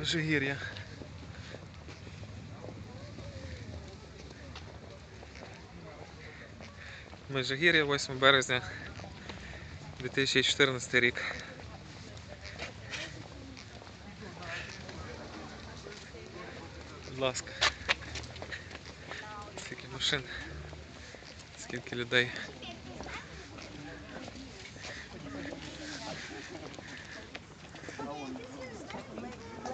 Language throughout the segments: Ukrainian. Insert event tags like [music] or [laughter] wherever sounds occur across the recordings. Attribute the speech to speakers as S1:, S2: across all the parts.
S1: Межигір'я. Межигір'я, 8 березня 2014 рік. Будь ласка. Скільки машин, скільки людей.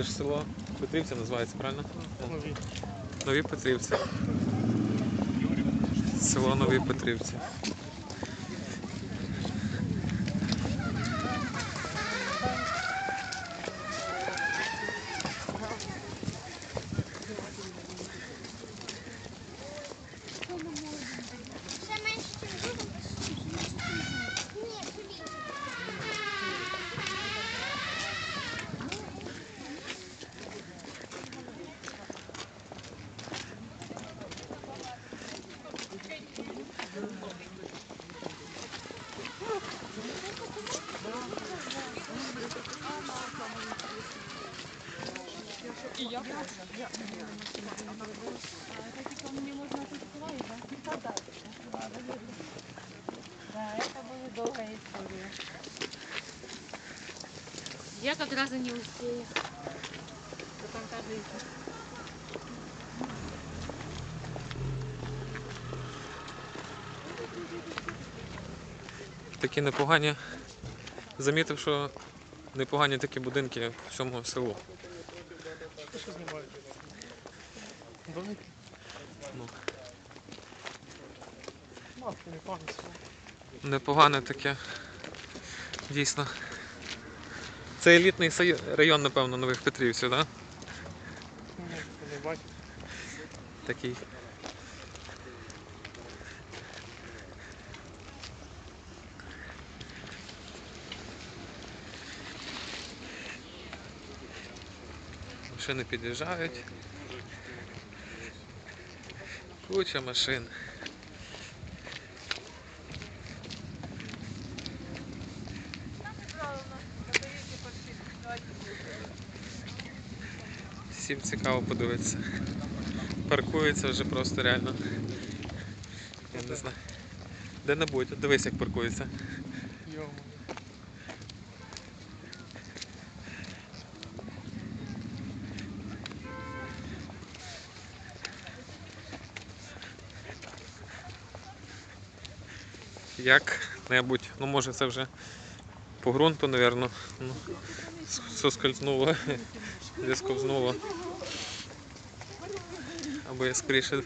S1: Це ж село Петрівця називається, правильно?
S2: Нові.
S1: Нові Петрівці. Село Нові Петрівці.
S3: Да, это была долгая история. Я как раз и не успею до конца жизни.
S1: Такі непогані. Замітив, що непогані такі будинки в цьому селу.
S2: Що?
S1: Ну. Непогане таке. Дійсно. Це елітний район, напевно, нових Петрівців, так? Да?
S2: Ну, не бачиш.
S1: Такий. Машини під'їжджають. Куча машин. Всім цікаво подивитися. Паркується вже просто реально. Я не знаю. Де-небудь, дивись, як паркується. Як-небудь. Ну може це вже по ґрунту, напевно. Ну, соскользнуло, зісковзнуло. [laughs] Або я скоріше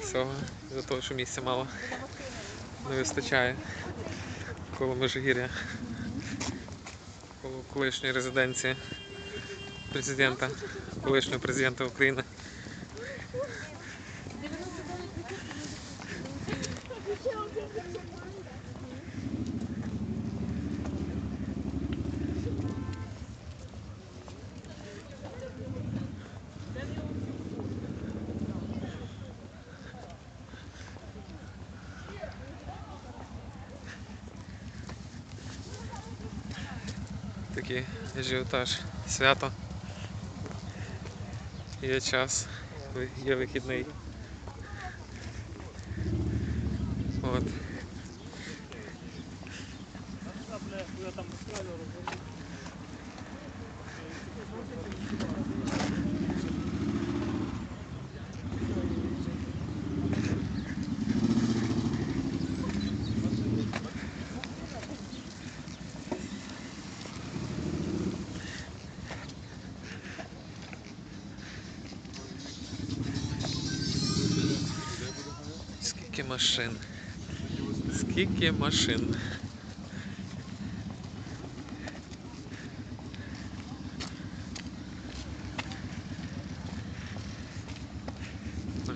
S1: всього, за того, що місця мало не вистачає коло Межигір'я, коло колишньої резиденції президента, колишнього президента України. Такий ажіотаж, свято. Є час, є вихідний. От. Скільки машин. Скільки машин.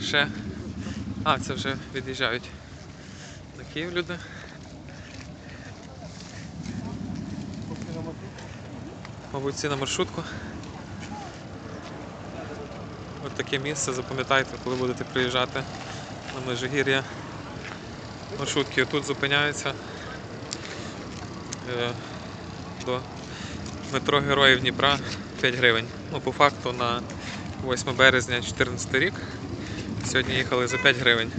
S1: Ще... А, це вже від'їжджають на Київ люди. Мабуть, ці на маршрутку. Ось таке місце, запам'ятайте, коли будете приїжджати на Межигір'я. Маршрутки тут зупиняються. Е, До метро Героїв Дніпра 5 гривень. Ну, по факту на 8 березня 2014 рік. Сьогодні їхали за 5 гривень.